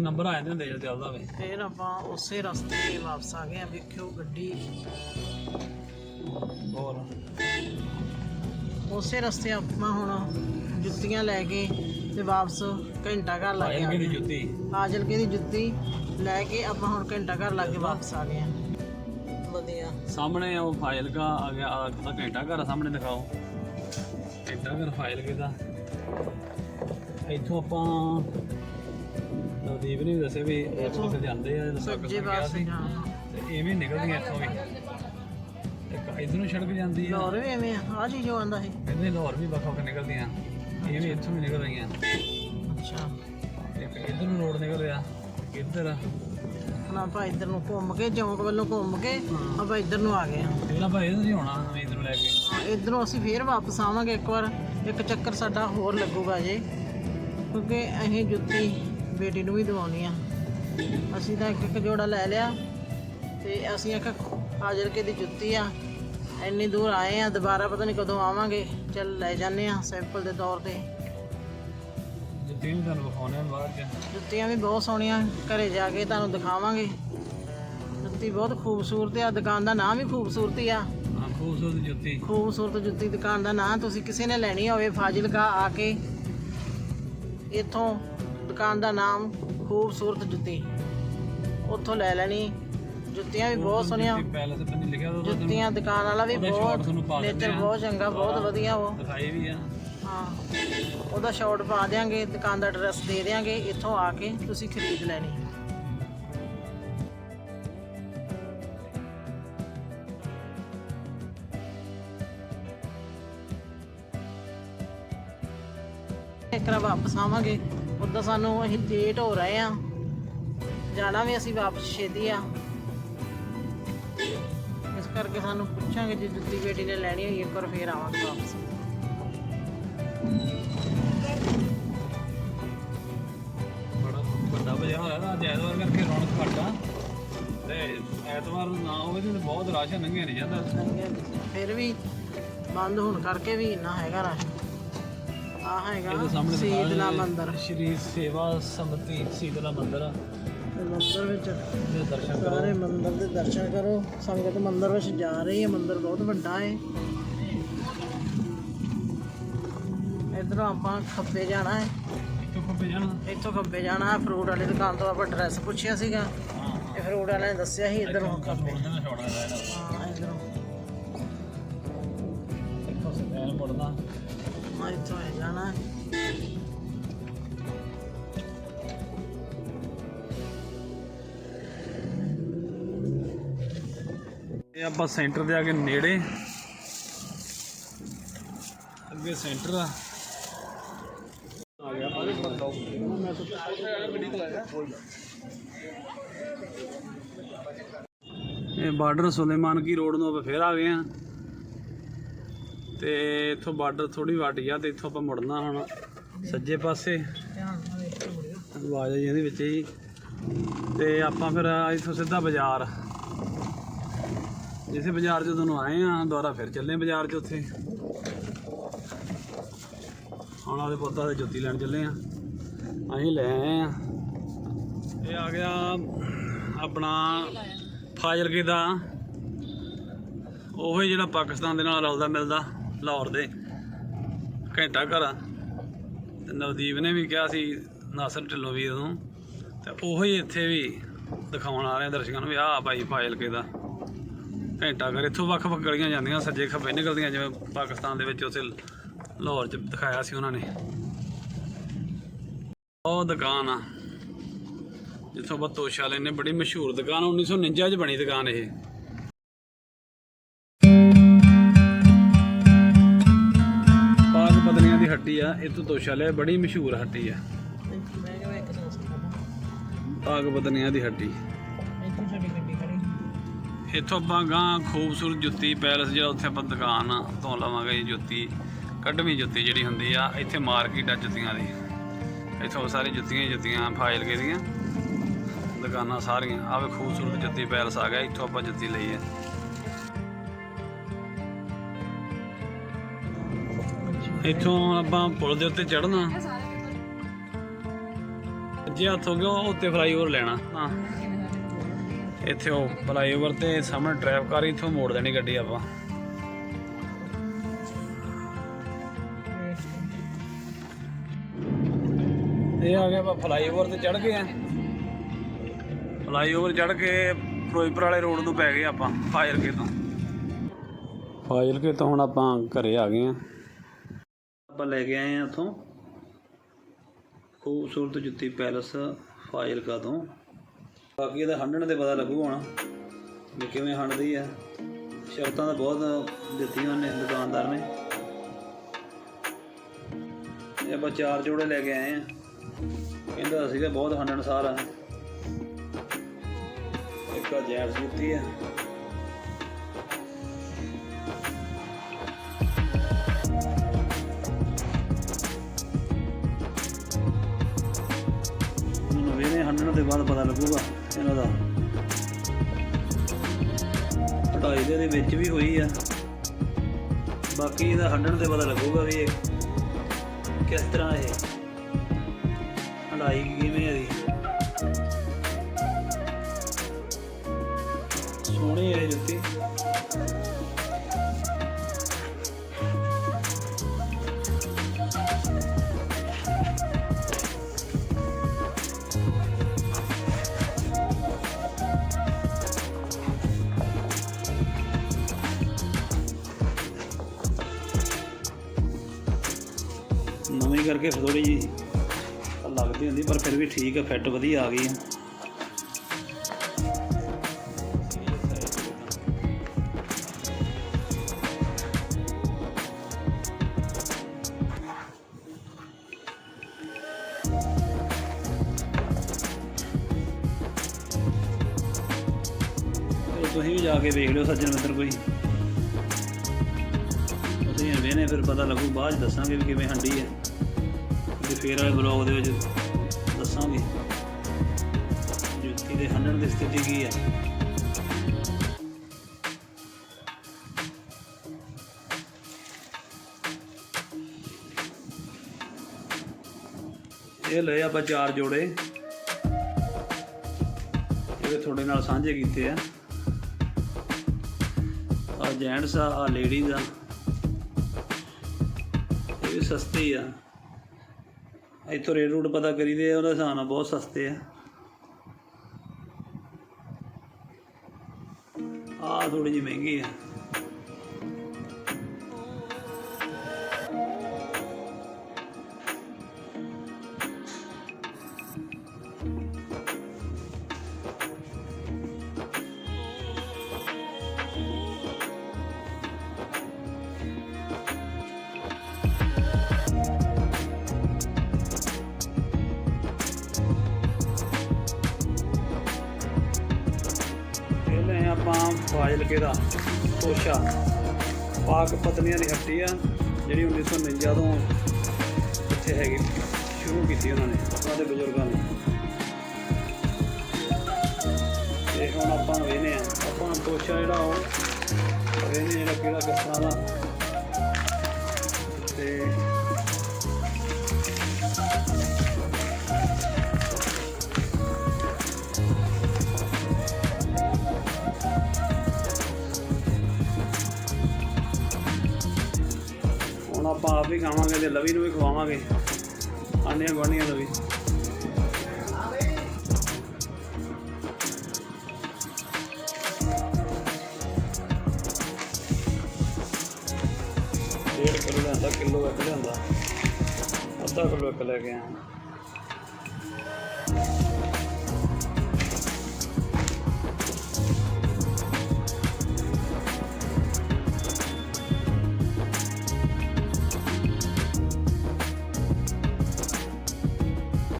Number ਆ ਜਾਂਦੇ ਹੁੰਦੇ ਜਦੋਂ ਚੱਲਦਾ ਹੋਵੇ ਫਿਰ ਆਪਾਂ ਉਸੇ ਰਸਤੇ ਵਾਪਸ ਆ ਗਏ ਆ ਵੇਖਿਓ ਗੱਡੀ। ਹੋਰ? ਉਸੇ ਰਸਤੇ ਆਪਾਂ ਹੁਣ ਜੁੱਤੀਆਂ ਲੈ ਕੇ ਤੇ ਵਾਪਸ ਘੰਟਾ ਘਰ ਲੱਗ ਆਇਲ ਦੀ ਜੁੱਤੀ। ਫਾਜ਼ਿਲਕੇ ਦੀ ਜੁੱਤੀ ਲੈ ਕੇ ਆਪਾਂ ਹੁਣ ਘੰਟਾ ਘਰ ਲੱਗ ਕੇ ਵਾਪਸ ਆ ਗਏ ਆ। ਵਧੀਆ। ਸਾਹਮਣੇ ਉਹ ਫਾਈਲ ਕਾ ਆ ਗਿਆ ਆ ਦਾ ਘੰਟਾ ਘਰ ਸਾਹਮਣੇ ਦਿਖਾਓ। ਘੰਟਾ ਘਰ ਫਾਈਲ ਕੇ ਦਾ ਇੱਥੋਂ ਆਪਾਂ ਨਵਦੀਪ ਨੇ ਵੀ ਦੱਸਿਆ ਵੀ ਇਸ ਪਾਸੇ ਜਾਂਦੇ ਆ ਜਦੋਂ ਸੱਜੇ ਗਿਆ ਪਾਸੇ ਸੀ। ਤੇ ਇਵੇਂ ਨਿਕਲਦੀਆਂ ਇੱਥੋਂ ਵੀ। ਇੱਕ ਇਧਰ ਨੂੰ ਸੜਕ ਜਾਂਦੀ ਆ। ਲਾਹੌਰ ਵੀ ਐਵੇਂ ਆ ਚੀਜ਼ ਜੋ ਆਂਦਾ ਹੈ ਇਹਦੇ ਲਾਹੌਰ ਵੀ ਵੱਖ ਵੱਖ ਨਿਕਲਦੀਆਂ। ਇਹ ਵੀ ਇੱਥੋਂ ਵੀ ਨਿਕਲ ਰਹੀਆਂ। ਅੱਛਾ। ਇੱਕ ਇਧਰ ਨੂੰ ਰੋਡ ਨਿਕਲ ਰਿਹਾ। ਇੱਕ ਇੱਧਰ ਆ। ਹੁਣ ਆਪਾਂ ਇੱਧਰ ਨੂੰ ਘੁੰਮ ਕੇ ਚੌਂਕ ਵੱਲੋਂ ਘੁੰਮ ਕੇ ਆਪਾਂ ਇੱਧਰ ਨੂੰ ਆ ਗਏ ਆ ਪਹਿਲਾਂ ਭਾਈ ਇਹਨੂੰ ਨਹੀਂ ਹੋਣਾ ਇਧਰ ਨੂੰ ਲੈ ਕੇ। ਹਾਂ, ਇੱਧਰੋਂ ਅਸੀਂ ਫੇਰ ਵਾਪਸ ਆਵਾਂਗੇ ਇੱਕ ਵਾਰ। ਇੱਕ ਚੱਕਰ ਸਾਡਾ ਹੋਰ ਲੱਗੂਗਾ ਜੇ। ਕਿਉਂਕਿ ਅਸੀਂ ਜੁੱਤੀ ਬੇਟੀ ਨੂੰ ਵੀ ਦਿਵਾਉਣੀ ਆ। ਅਸੀਂ ਤਾਂ ਇੱਕ ਇੱਕ ਜੋੜਾ ਲੈ ਲਿਆ ਤੇ ਅਸੀਂ ਇੱਕ ਹਾਜ਼ਰ ਕੇ ਦੀ ਜੁੱਤੀ ਆ। ਇੰਨੀ ਦੂਰ ਆਏ ਆ ਦੁਬਾਰਾ ਪਤਾ ਨਹੀਂ ਕਦੋਂ ਆਵਾਂਗੇ। ਚੱਲ ਲੈ ਜਾਂਦੇ ਆ ਸੈਂਪਲ ਦੇ ਤੌਰ ਤੇ। ਜੁੱਤੀ ਵੀ ਤੁਹਾਨੂੰ ਵਿਖਾਉਣੇ ਆ ਬਾਅਦ ਚ ਜੁੱਤੀਆਂ ਵੀ ਬਹੁਤ ਸੋਹਣੀਆਂ ਘਰੇ ਜਾ ਕੇ ਤੁਹਾਨੂੰ ਦਿਖਾਵਾਂਗੇ। ਜੁੱਤੀ ਬਹੁਤ ਖੂਬਸੂਰਤ ਆ ਦੁਕਾਨ ਦਾ ਨਾਮ ਵੀ ਖੂਬਸੂਰਤ ਆ। ਹਾਂ ਖੂਬਸੂਰਤ ਜੁੱਤੀ। ਖੂਬਸੂਰਤ ਜੁੱਤੀ ਦੁਕਾਨ ਦਾ ਨਾਂ ਤੁਸੀਂ ਕਿਸੇ ਨੇ ਲੈਣੀ ਹੋਵੇ ਫਾਜ਼ਿਲਕਾ ਆ ਕੇ। ਇੱਥੋਂ ਦੁਕਾਨ ਦਾ ਨਾਮ ਖੂਬਸੂਰਤ ਜੁੱਤੀ। ਉੱਥੋਂ ਲੈ ਲੈਣੀ। ਜੁੱਤੀਆਂ ਵੀ ਬਹੁਤ ਸੋਹਣੀਆਂ। ਪੈਲਸ ਤੇ ਨਹੀਂ ਲਿਖਿਆ ਉਹਦਾ ਜੁੱਤੀਆਂ ਦੁਕਾਨ ਵਾਲਾ ਵੀ ਬਹੁਤ ਨੇਚਰ। ਬਹੁਤ ਚੰਗਾ ਬਹੁਤ ਵਧੀਆ ਉਹ। ਦਿਖਾਈ ਵੀ ਆ। ਹਾਂ ਉਹਦਾ ਸ਼ਾਰਟ ਪਾ ਦਿਆਂਗੇ ਦੁਕਾਨ ਦਾ ਐਡਰੈਸ ਦੇ ਦਿਆਂਗੇ ਇੱਥੋਂ ਆ ਕੇ ਤੁਸੀਂ ਖਰੀਦ ਲੈਣੀ। ਇੱਕ ਵਾਪਸ ਆਵਾਂਗੇ। ਉਦੋਂ ਸਾਨੂੰ ਅਸੀਂ ਲੇਟ ਹੋ ਰਹੇ ਆ ਜਾਣਾ ਵੀ ਅਸੀਂ ਵਾਪਸ ਛੇਤੀ ਆ। ਇਸ ਕਰਕੇ ਸਾਨੂੰ ਪੁੱਛਾਂਗੇ ਜੇ ਜੁੱਤੀ ਬੇਟੀ ਨੇ ਲੈਣੀ ਹੋਈ ਇੱਕ ਵਾਰ ਫੇਰ ਆਵਾਂਗੇ ਵਾਪਸ। ਬੜਾ ਵੱਡਾ ਬਾਜ਼ਾਰ ਹੈ ਨਾ ਅੱਜ ਐਤਵਾਰ ਕਰਕੇ ਰੌਣਕ ਘੱਟ ਆ। ਤੇ ਐਤਵਾਰ ਨਾ ਹੋਵੇ ਤੇ ਬਹੁਤ ਰਸ਼ ਲੰਘਿਆ ਨਹੀਂ ਜਾਂਦਾ। ਫਿਰ ਵੀ ਬੰਦ ਹੋਣ ਕਰਕੇ ਵੀ ਇੰਨਾ ਹੈਗਾ ਰਸ਼। ਆ ਹੈਗਾ ਸੀਤਲਾ ਮੰਦਿਰ। ਸ਼੍ਰੀ ਸੇਵਾ ਸਮਤੀ ਸੀਤਲਾ ਮੰਦਿਰ ਆ। ਮੰਦਿਰ ਵਿੱਚ ਦਰਸ਼ਨ ਕਰੋ। ਸਾਰੇ ਮੰਦਿਰ ਦੇ ਦਰਸ਼ਨ ਕਰੋ। ਸੰਗਤ ਮੰਦਿਰ ਵਿੱਚ ਜਾ ਰਹੀ ਹੈ ਮੰਦਿਰ ਬਹੁਤ ਵੱਡਾ ਹੈ। ਇਧਰੋਂ ਆਪਾਂ ਖੱਬੇ ਜਾਣਾ ਹੈ। ਇੱਥੋਂ ਖੱਬੇ ਜਾਣਾ? ਇੱਥੋਂ ਖੱਬੇ ਜਾਣਾ ਫਰੂਟ ਵਾਲੀ ਦੁਕਾਨ ਤੋਂ ਆਪਾਂ ਐਡਰੈਸ ਪੁੱਛਿਆ ਸੀਗਾ। ਹਾਂ ਹਾਂ ਤੇ ਫਰੂਟ ਵਾਲੇ ਨੇ ਦੱਸਿਆ ਸੀ ਇਧਰੋਂ ਖੱਬੇ। ਹਾਂ। ਇਧਰੋਂ। ਇੱਥੋਂ ਸਿੱਧਾ ਮੁੜਨਾ। ਹਾਂ ਇੱਥੋਂ ਹੈ ਜਾਣਾ ਇਹ ਆਪਾਂ ਸੈਂਟਰ ਦੇ ਆ ਕੇ ਨੇੜੇ। ਅੱਗੇ ਸੈਂਟਰ ਆ। ਆ ਗਿਆ ਇਹ ਬਾਰਡਰ ਸੁਲੇਮਾਨ ਕੀ ਰੋਡ ਨੂੰ ਆਪਾਂ ਫੇਰ ਆ ਗਏ ਆ। ਤੇ ਇੱਥੋਂ ਬਾਰਡਰ ਥੋੜੀ ਵਾਟੀ ਗਿਆ ਤੇ ਇੱਥੋਂ ਆਪਾਂ ਮੁੜਨਾ ਹੁਣ ਸੱਜੇ ਪਾਸੇ। ਧਿਆਨ ਨਾਲ ਇੱਥੇ ਆਵਾਜ਼ ਆਈ ਇਹਦੇ ਵਿੱਚ ਹੀ ਤੇ ਆਪਾਂ ਫਿਰ ਇੱਥੋਂ ਸਿੱਧਾ ਬਾਜ਼ਾਰ। ਜਿਸੇ ਬਾਜ਼ਾਰ ਚ ਤੁਹਾਨੂੰ ਆਏ ਆ, ਦੁਬਾਰਾ ਫਿਰ ਚੱਲੇ ਬਾਜ਼ਾਰ ਚ ਉੱਥੇ। ਹੁਣ ਉਹਦੇ ਪੁੱਤਾਂ ਦੇ ਜੁੱਤੀ ਲੈਣ ਚੱਲੇ ਆ। ਅਸੀਂ ਲੈ ਆਏ ਆ। ਇਹ ਆ ਗਿਆ ਆਪਣਾ ਫਾਜ਼ਿਲਕੇ ਦਾ। ਉਹ ਹੀ ਜਿਹੜਾ ਪਾਕਿਸਤਾਨ ਦੇ ਨਾਲ ਰਲਦਾ ਮਿਲਦਾ। ਲਾਹੌਰ ਦੇ। ਘੰਟਾ ਘਰ ਤੇ ਨਵਦੀਪ ਨੇ ਵੀ ਕਿਹਾ ਸੀ, ਨਾਸਰ ਢਿੱਲੋਂ ਵੀ ਉਦੋਂ। ਤੇ ਉਹੀ ਇੱਥੇ ਵੀ ਦਿਖਾਉਣ ਆ ਰਹੇ ਦਰਸ਼ਕਾਂ ਨੂੰ ਵੀ, ਆਹ ਭਾਈ ਫਾਜ਼ਿਲਕੇ ਦਾ। ਘੰਟਾ ਘਰ, ਇੱਥੋਂ ਵੱਖ ਵੱਖ ਗਲੀਆਂ ਜਾਂਦੀਆਂ, ਸੱਜੇ ਖੱਬੇ ਨਿਕਲਦੀਆਂ, ਜਿਵੇਂ ਪਾਕਿਸਤਾਨ ਦੇ ਵਿੱਚ ਉੱਥੇ ਲਾਹੌਰ 'ਚ ਦਿਖਾਇਆ ਸੀ ਉਹਨਾਂ ਨੇ। ਉਹ ਦੁਕਾਨ ਆ। ਜਿੱਥੋਂ ਆਪਾਂ ਤੋਸ਼ਾ ਲੈਨੇ ਬੜੀ ਮਸ਼ਹੂਰ ਦੁਕਾਨ 1949 'ਚ ਬਣੀ ਦੁਕਾਨ ਇਹ। ਹੱਟੀ ਆ ਇਹ ਤੋਂ ਤੋਸ਼ਾਲੇ ਬੜੀ ਮਸ਼ਹੂਰ ਹੱਟੀ ਆ। ਮੈਂ ਕਿਹਾ ਦੀ ਹੱਟੀ। ਇੱਥੋਂ ਆਪਾਂ ਗਾਂ ਖੂਬਸੂਰਤ ਜੁੱਤੀ, ਪੈਲਸ ਜਿਹੜਾ ਉੱਥੇ ਆਪਾਂ ਦੁਕਾਨ ਆ, ਤੋਂ ਲਵਾਂਗੇ ਜੀ ਜੁੱਤੀ, ਕੱਢਵੀਂ ਜੁੱਤੀ ਜਿਹੜੀ ਹੁੰਦੀ ਆ, ਇੱਥੇ ਮਾਰਕੀਟ ਆ ਜੁੱਤੀਆਂ ਦੀ। ਇੱਥੋਂ ਸਾਰੀ ਜੁੱਤੀਆਂ ਜੁੱਤੀਆਂ ਫਾਇਲ ਕੇ ਦੀਆਂ। ਦੁਕਾਨਾਂ ਸਾਰੀਆਂ ਆਵੇ ਖੂਬਸੂਰਤ ਜੁੱਤੀ ਪੈਲਸ ਆ ਗਿਆ, ਇੱਥੋਂ ਆਪਾਂ ਜੁੱਤੀ ਲਈ ਹੈ ਇੱਥੋਂ ਆਪਾਂ ਪੁਲ ਦੇ ਉੱਤੇ ਚੜਨਾ ਸੱਜੇ ਹੱਥ ਹੋ ਗਿਆ ਉੱਤੇ ਫਲਾਈਓਵਰ ਲੈਣਾ। ਹਾਂ। ਇੱਥੇ ਉਹ ਫਲਾਈਓਵਰ ਤੇ ਸਾਹਮਣੇ ਡਰਾਈਵ ਕਰ ਇੱਥੋਂ ਮੋੜ ਦੇਣੀ ਗੱਡੀ ਆਪਾਂ। ਇਹ ਆ ਗਿਆ ਆਪਾਂ ਫਲਾਈਓਵਰ ਤੇ ਚੜ ਗਏ ਆ। ਫਲਾਈਓਵਰ ਚੜ ਕੇ ਫਿਰੋਜ਼ਪੁਰ ਵਾਲੇ ਰੋਡ ਨੂੰ ਪੈ ਗਏ ਆਪਾਂ, ਫਾਜ਼ਿਲਕੇ ਤੋਂ। ਫਾਜ਼ਿਲਕੇ ਤੋਂ ਹੁਣ ਆਪਾਂ ਘਰੇ ਆ ਗਏ ਆ। ਆਪਾਂ ਲੈ ਕੇ ਆਏ ਆ ਉੱਥੋਂ। ਖੂਬਸੂਰਤ ਜੁੱਤੀ ਪੈਲਸ ਫਾਜ਼ਿਲਕਾ ਤੋਂ ਬਾਕੀ ਇਹਦਾ ਹੰਡਣ ਤੇ ਪਤਾ ਲੱਗੂ ਹੁਣ ਵੀ ਕਿਵੇਂ ਹੰਡਦੀ ਆ। ਸ਼ਰਤਾਂ ਤਾਂ ਬਹੁਤ ਦਿੱਤੀਆਂ ਨੇ ਦੁਕਾਨਦਾਰ ਨੇ। ਇਹ ਆਪਾਂ ਚਾਰ ਜੋੜੇ ਲੈ ਕੇ ਆਏ ਆ। ਕਹਿੰਦਾ ਸੀਗਾ ਬਹੁਤ ਹੰਡਣਸਾਰ ਆ। ਇੱਕ ਆ ਜੈਂਟਸ ਜੁੱਤੀ ਆ। ਵੇਨੇ ਬਾਅਦ ਪਤਾ ਲੱਗੂਗਾ ਇਹਨਾਂ ਦਾ। ਢਾਈ ਦੇ ਵਿੱਚ ਵੀ ਹੋਈ ਆ। ਬਾਕੀ ਇਹਦਾ ਹੰਡਣ ਤੇ ਪਤਾ ਲੱਗੂਗਾ ਵੀ ਇਹ ਕਿਸ ਤਰ੍ਹਾਂ ਇਹ ਹੰਡਾਈ ਕਿਵੇਂ ਇਹਦੀ। ਸੋਹਣੀ ਹੈ ਜੁੱਤੀ। ਕਰਕੇ ਫਿਰ ਥੋੜੀ ਜੀ ਲੱਗਦੀ ਹੁੰਦੀ, ਪਰ ਫਿਰ ਵੀ ਠੀਕ ਹੈ ਫਿੱਟ ਵਧੀਆ ਆ ਗਈ ਹੈ ਤੁਸੀਂ ਵੀ ਜਾ ਕੇ ਵੇਖ ਲਿਓ ਸੱਜਣ ਮਿੱਤਰ ਕੋਈ। ਤੁਸੀਂ ਵੇਨੇ ਫਿਰ ਪਤਾ ਲੱਗੂ, ਬਾਅਦ 'ਚ ਦੱਸਾਂਗੇ ਵੀ ਕਿਵੇਂ ਹੰਡੀ ਹੈ ਫੇਰ ਵਾਲੇ ਬਲੌਗ ਦੇ ਵਿੱਚ ਦੱਸਾਂਗੇ ਜੁੱਤੀ ਦੇ ਹੰਡਣ ਦੀ ਸਥਿਤੀ ਕੀ ਹੈ। ਇਹ ਲਏ ਆਪਾਂ ਚਾਰ ਜੋੜੇ। ਇਹ ਤੁਹਾਡੇ ਨਾਲ ਸਾਂਝੇ ਕੀਤੇ ਆ। ਆ ਜੈਂਟਸ ਆ ਲੇਡੀਜ਼ ਆ। ਇਹ ਵੀ ਸਸਤੀ ਆ। ਇੱਥੋਂ ਰੇਟ ਰੂਟ ਪਤਾ ਕਰੀਦੇ ਆ, ਉਹਦਾ ਹਿਸਾਬ ਨਾਲ ਬਹੁਤ ਸਸਤੇ ਆ। ਆ ਥੋੜੀ ਜਿਹੀ ਮਹਿੰਗੀ ਆ। ਆਪਾਂ ਫਾਜ਼ਿਲਕੇ ਦਾ ਤੋਸ਼ਾ ਪਾਕ ਪਤਨੀਆਂ ਦੀ ਹੱਟੀ ਆ, ਜਿਹੜੀ 1949 ਤੋਂ ਇੱਥੇ ਹੈਗੀ। ਸ਼ੁਰੂ ਕੀਤੀ ਉਹਨਾਂ ਨੇ, ਉਹਨਾਂ ਦੇ ਬਜ਼ੁਰਗਾਂ ਨੇ। ਤੇ ਹੁਣ ਆਪਾਂ ਵੇਨੇ ਆ ਆਪਾਂ ਤੋਸ਼ਾ ਜਿਹੜਾ ਉਹ ਵੇਨੇ ਜਿਹੜਾ ਕਿਹੜਾ ਕਿਸ ਤਰ੍ਹਾਂ ਦਾ। ਤੇ ਹੁਣ ਆਪਾਂ ਆਪ ਵੀ ਖਾਵਾਂਗੇ ਤੇ ਲਵੀ ਨੂੰ ਵੀ ਖਵਾਵਾਂਗੇ। ਆਨੇ ਗਵਾਨੀਆਂ ਨੂੰ ਵੀ ਡੇਢ ਕਿਲੋ ਲਿਆਂਦਾ, ਕਿਲੋ ਇੱਕ ਲਿਆਂਦਾ। ਅੱਧਾ ਕਿਲੋ ਇੱਕ ਲੈ ਕੇ ਆਇਆ।